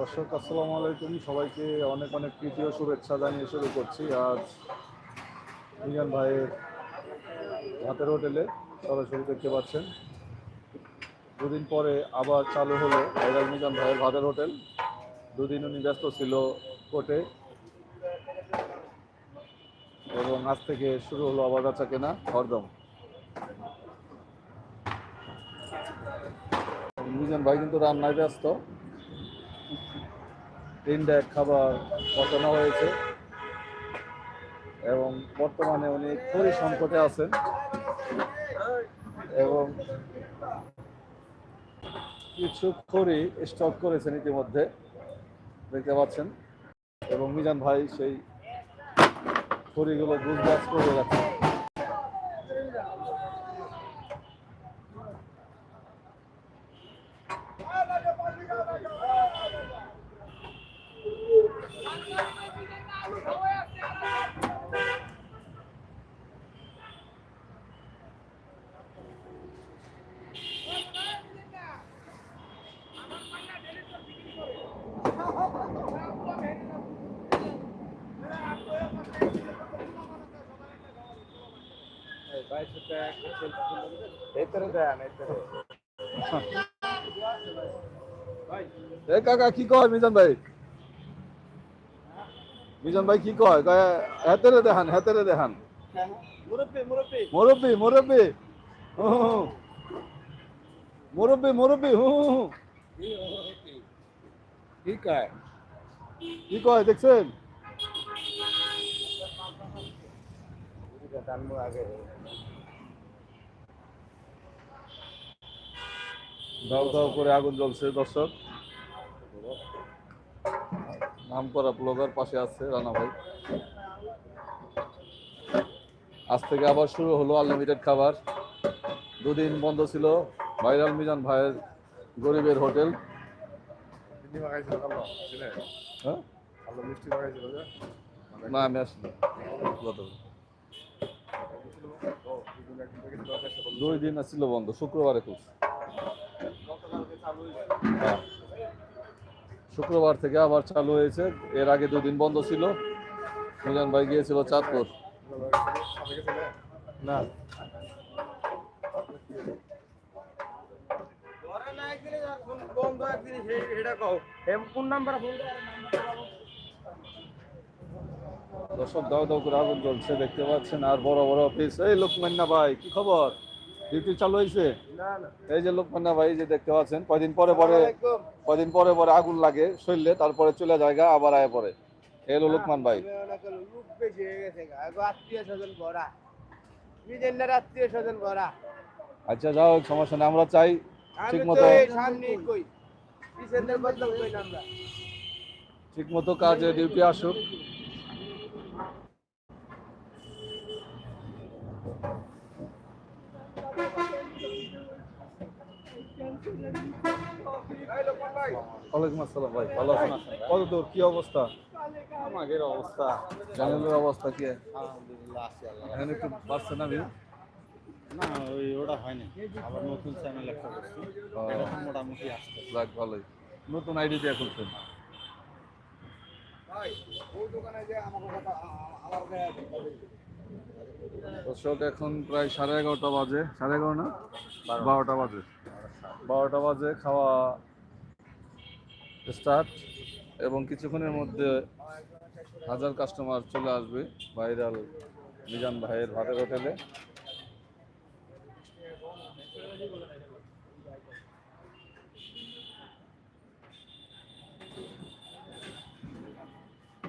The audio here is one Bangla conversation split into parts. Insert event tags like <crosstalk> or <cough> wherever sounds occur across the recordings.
দর্শক, আসসালামু আলাইকুম। সবাইকে অনেক অনেক প্রীতি ও শুভেচ্ছা জানিয়ে শুরু করছি আজ মিজান ভাইয়ের হাতের হোটেলে সরাসরি দেখতে পাচ্ছেন। দুদিন পরে আবার চালু হলো ভাইরাল মিজান ভাইয়ের ভাতের হোটেল। দুদিন উনি ব্যস্ত ছিল কোর্টে। এবং আজ থেকে শুরু হলো আবার বেচা কেনা হরদম। মিজান ভাই কিন্তু রান্নায় ব্যস্ত। তিনটা খাবার পচানো হয়েছে এবং বর্তমানে উনি খড়ি সংকটে আছেন। এবং কিছু খড়ি স্টক করেছেন ইতিমধ্যে, দেখতে পাচ্ছেন। এবং মিজান ভাই সেই খড়িগুলো গুজগাছ করে রাখেন কাকা, কি কয় ভাই? কি কয়? দেখান মুরব্বী মুরব্বী মুরব্বি মুরব্বি। কি কয়? দেখছেন? আগে দাও দাও করে আগুন জ্বলছে দর্শক। নাম করা ব্লগার পাশে আছে রানা ভাই। আজ থেকে আবার শুরু হলো আনলিমিটেড খাবার। দুদিন বন্ধ ছিল ভাইরাল মিজান ভাইয়ের গরিবের হোটেল। হ্যাঁ? না আমি আসিনি। দুই দিন ছিল বন্ধ শুক্রবারে খুব গতকালকে চালু হয়েছে হ্যাঁ। শুক্রবার থেকে আবার চালু হয়েছে। এর আগে দুদিন বন্ধ ছিল। মিজান ভাই গিয়েছিল চাঁদপুর। না। দর্শক দাও দাও করে আগুন জ্বলছে দেখতে পাচ্ছেন আর বড় বড় অফিস এই লোকমান্না ভাই কি খবর? ডিউটি চালু হয়েছে? এই যে লোকমান্না ভাই যে দেখতে পাচ্ছেন কয়দিন পরে পরে কয়দিন পরে পরে আগুন লাগে শরীরে তারপরে চলে জায়গা আবার আয় পরে এই হলো লোকমান ভাই। আচ্ছা যাও সমস্যা নেই আমরা চাই ঠিক মতো ঠিক মতো কাজে ডিউটি আসুক। ওয়ালাইকুম আসসালাম ভাই ভালো আছেন? কত দূর কি অবস্থা? আমাদের অবস্থা। অবস্থা কি? আলহামদুলিল্লাহ আছি আল্লাহ এখন একটু বাড়ছে না ভিউ না ওই ওটা হয়নি। আবার নতুন চ্যানেল একটা করছি। ও। এটা তো মোটামুটি আসছে। লাগ ভালোই। নতুন আইডি দিয়ে দর্শক এখন প্রায় সাড়ে এগারোটা বাজে। সাড়ে এগারো না? বারোটা বাজে। বারোটা বাজে, খাওয়া স্টার্ট এবং কিছুক্ষণের মধ্যে হাজার কাস্টমার চলে আসবে ভাইরাল মিজান ভাইয়ের ভাতের হোটেলে।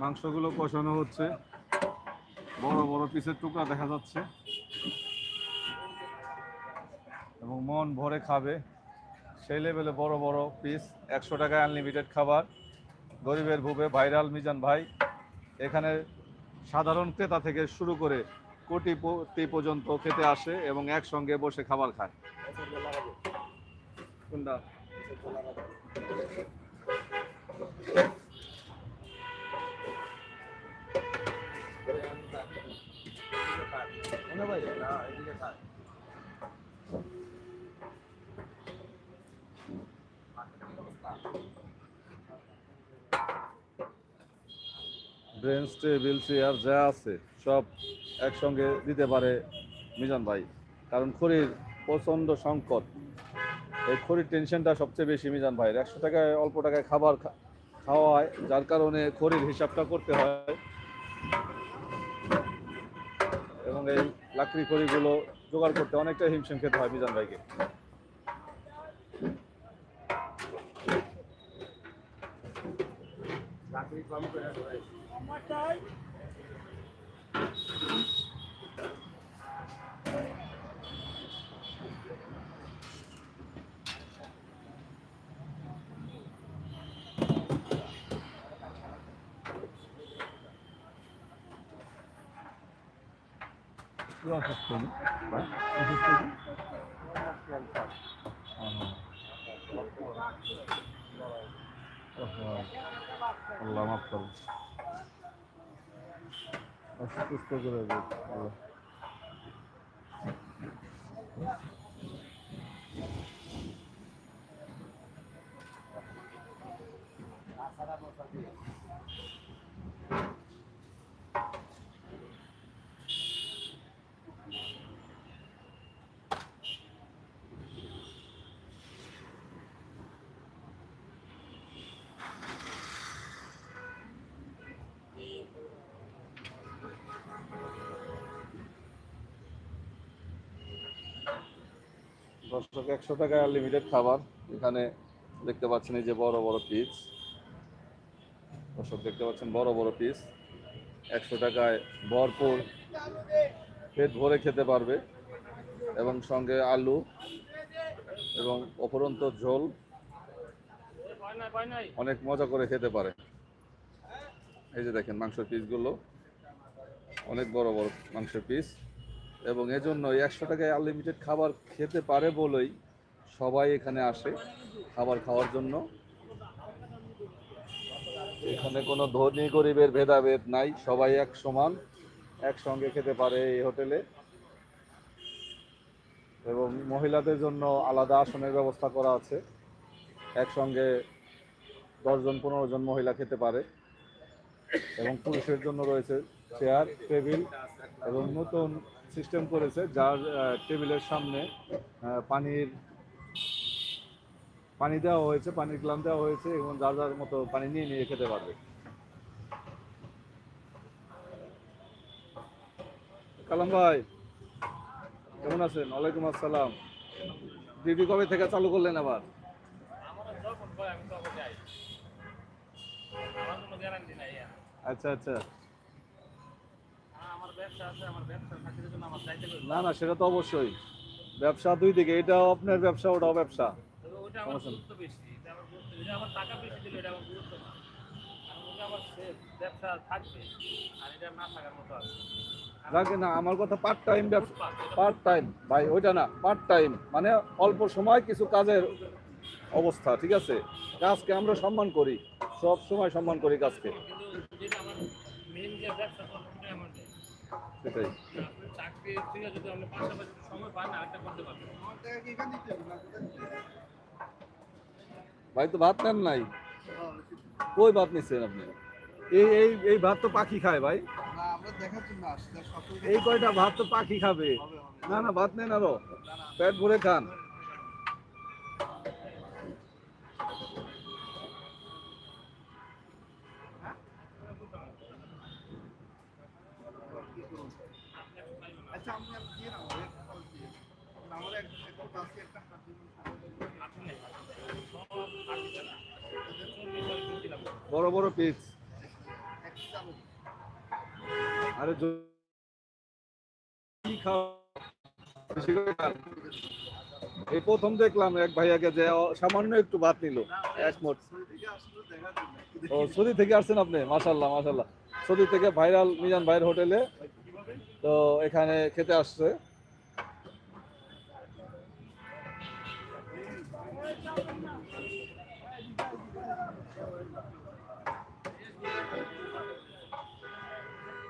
মাংসগুলো কষানো হচ্ছে। বড় বড় পিসের টুকরা দেখা যাচ্ছে। এবং মন ভরে খাবে। সেই লেভেলে বড় বড় পিস একশো টাকায় আনলিমিটেড খাবার, গরিবের ভুবে ভাইরাল মিজান ভাই। এখানে সাধারণ ক্রেতা থেকে শুরু করে কোটিপতি পর্যন্ত খেতে আসে এবং একসঙ্গে বসে খাবার খায়। কোনটা? ভাই না এদিকে থাক ব্রেঞ্চ টেবিল চেয়ার যা আছে, সব একসঙ্গে দিতে পারে মিজান ভাই। কারণ খড়ির প্রচণ্ড সংকট। এই খড়ির টেনশনটা সবচেয়ে বেশি মিজান ভাইয়ের। একশো টাকায়, অল্প টাকায় খাবার খাওয়া যার কারণে খড়ির হিসাবটা করতে হয়। এবং এই লাকড়ি খড়িগুলো জোগাড় করতে অনেকটা হিমশিম খেতে হয় মিজান ভাইকে। big bump there, right? One more. You আল্লাহ মাফ করুন। অসুস্থ করে দিন আল্লাহ। দর্শক, একশো টাকায় আনলিমিটেড খাবার। এখানে দেখতে পাচ্ছেন এই যে বড় বড় পিস দর্শক, দেখতে পাচ্ছেন বড় বড় পিস একশো টাকায় ভরপুর পেট ভরে খেতে পারবে। এবং সঙ্গে আলু এবং অপরন্ত ঝোল। অনেক মজা করে খেতে পারে। এই যে দেখেন মাংসের পিসগুলো অনেক বড় বড় মাংসের পিস এবং এজন্য একশো টাকায় আনলিমিটেড খাবার খেতে পারে বলেই সবাই এখানে আসে খাবার খাওয়ার জন্য। এখানে কোনো ধনী গরিবের ভেদাভেদ নাই, সবাই এক সমান, একসঙ্গে খেতে পারে এই হোটেলে। এবং মহিলাদের জন্য আলাদা আসনের ব্যবস্থা করা আছে। একসঙ্গে দশজন পনেরো জন মহিলা খেতে পারে। এবং পুরুষের জন্য রয়েছে চেয়ার টেবিল এবং নতুন সিস্টেম করেছে যার টেবিলের সামনে পানির পানি দেওয়া হয়েছে পানির গ্লাম দেওয়া হয়েছে এবং যার যার মতো পানি নিয়ে নিয়ে খেতে পারবে। কালাম ভাই কেমন আছেন? ওয়ালাইকুম আসসালাম। ডিউটি কবে থেকে চালু করলেন আবার? আচ্ছা যখন না না সেটা তো অবশ্যই। ব্যবসা দুই দিকে এটাও আপনার ব্যবসা ওটাও ব্যবসা। এটা এটা রাখে না। আমার কথা পার্ট টাইম ব্যবসা পার্ট টাইম ভাই ওইটা না পার্ট টাইম মানে অল্প সময় কিছু কাজের অবস্থা ঠিক আছে? কাজকে আমরা সম্মান করি সব সময় সম্মান করি কাজকে কিন্তু যেটা আমার মেন যে ব্যবসা করব ওটাই আমার নেই। ভাই তো ভাত নেন নাই। কই ভাত নিচ্ছেন আপনি? এই এই এই ভাত তো পাখি খায় ভাই। এই কয়টা ভাত তো পাখি খাবে। না না, ভাত নেন আরও। পেট ভরে খান আচ্ছা আমি আর দিয়ে না আমার একটা কাজ দিয়ে আমার এক একটা কাছে একটা হাত দিবেন আপনি নেই সব আপনি জানা চল্লিশ করে কিনতে লাগবে বড় বড় পিস আরে। এই প্রথম দেখলাম এক ভাইয়াকে যে সামান্য একটু ভাত নিল। এক মোট। ও, সৌদি থেকে আসছেন আপনি? মাশাল্লাহ মাশাল্লাহ সৌদি থেকে ভাইরাল মিজান ভাইয়ের হোটেলে। তো এখানে খেতে আসছে।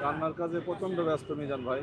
কান্নার কাজে প্রচণ্ড ব্যস্ত মিজান ভাই।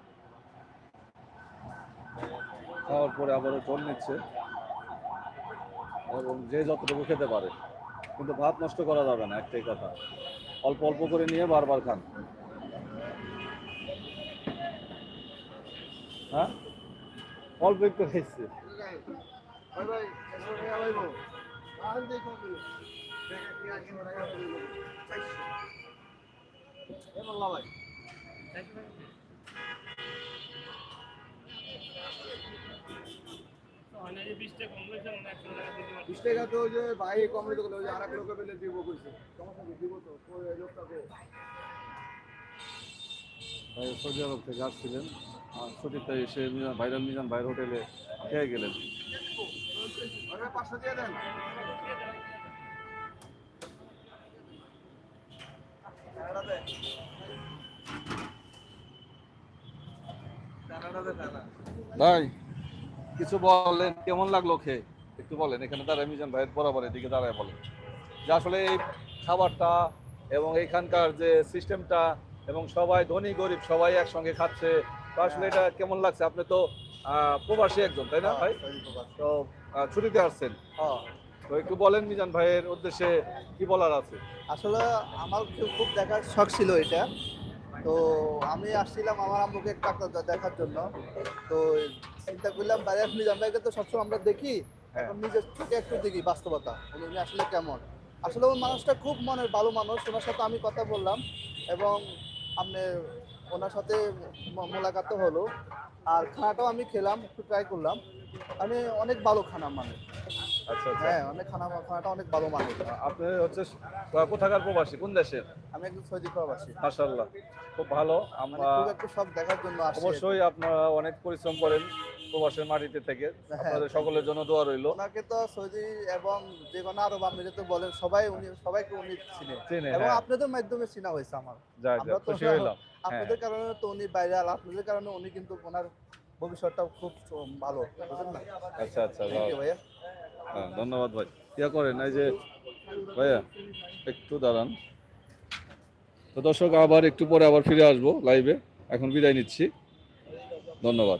খাওয়ার পরে আবারও জল নিচ্ছে এবং যে যতটুকু খেতে পারে। কিন্তু ভাত নষ্ট করা যাবে না, একটাই কথা। অল্প অল্প করে নিয়ে বারবার খান। হ্যাঁ? অল্প একটু ভাই বিশ টাকা তো যে ভাই কম হইতে গেলে ওই যে আর এক লোকে পেলে দিব কইছে। সমস্যা কি দিব তো ভাই সৌদি আরব থেকে আসছিলেন আর ছুটিতে এসে মিজান ভাইরাল মিজান ভাইয়ের হোটেলে খেয়ে গেলেন। পাঁচশো দিয়ে দেন। ভাই। কিছু বলেন কেমন লাগল খেয়ে? একটু বলেন এখানে দাঁড়ায় মিজান ভাইয়ের বরাবর এদিকে দাঁড়ায় বলেন। যে আসলে এই খাবারটা এবং এখানকার যে সিস্টেমটা এবং সবাই ধনী গরিব সবাই একসঙ্গে খাচ্ছে তো আসলে এটা কেমন লাগছে? আপনি তো প্রবাসী একজন তাই না ভাই? তো ছুটিতে আসছেন। হ্যাঁ। তো একটু বলেন মিজান ভাইয়ের উদ্দেশ্যে কি বলার আছে? আসলে আমার খুব দেখার শখ ছিল এটা। তো আমি আসছিলাম আমার আম্মুকে একটা ডাক্তার দেখার জন্য। তো চিন্তা করলাম বাইরে আপনি জানবাইকে তো সবসময় আমরা দেখি হ্যাঁ। এখন নিজের চোখে একটু দেখি বাস্তবতা। উনি উনি আসলে কেমন? আসলে ওই মানুষটা খুব মনের ভালো মানুষ ওনার সাথে আমি কথা বললাম এবং আপনি ওনার সাথে মোলাকাতও হলো। আর খানাটাও আমি খেলাম একটু ট্রাই করলাম। আমি অনেক ভালো খানা মানে। আচ্ছা আচ্ছা। হ্যাঁ অনেক খানা খানাটা অনেক ভালো মানে আপনি হচ্ছে কোথাকার প্রবাসী? কোন দেশের আমি একজন সৌদি প্রবাসী। খুব ভালো। মানে আমরা একটু সব দেখার জন্য অবশ্যই আপনারা অনেক পরিশ্রম করেন প্রবাসের মাটিতে থেকে। আপনাদের সকলের জন্য দোয়া রইল। ওনাকে তো সৌদি এবং যে কোনো আরব আমিরাতে বলেন সবাই উনি সবাইকে উনি চিনে। এবং হ্যাঁ। আপনাদের মাধ্যমে চিনা হয়েছে আমার। তো- <laughs> আপনাদের কারণে তো উনি বাইরে আপনাদের কারণে উনি কিন্তু ওনার ভবিষ্যৎটা খুব ভালো বুঝলেন না? আচ্ছা আচ্ছা ভাইয়া। হ্যাঁ, ধন্যবাদ ভাই। ইয়া করেন এই যে ভাইয়া একটু দাঁড়ান। তো দর্শক আবার একটু পরে আবার ফিরে আসব লাইভে। এখন বিদায় নিচ্ছি। ধন্যবাদ।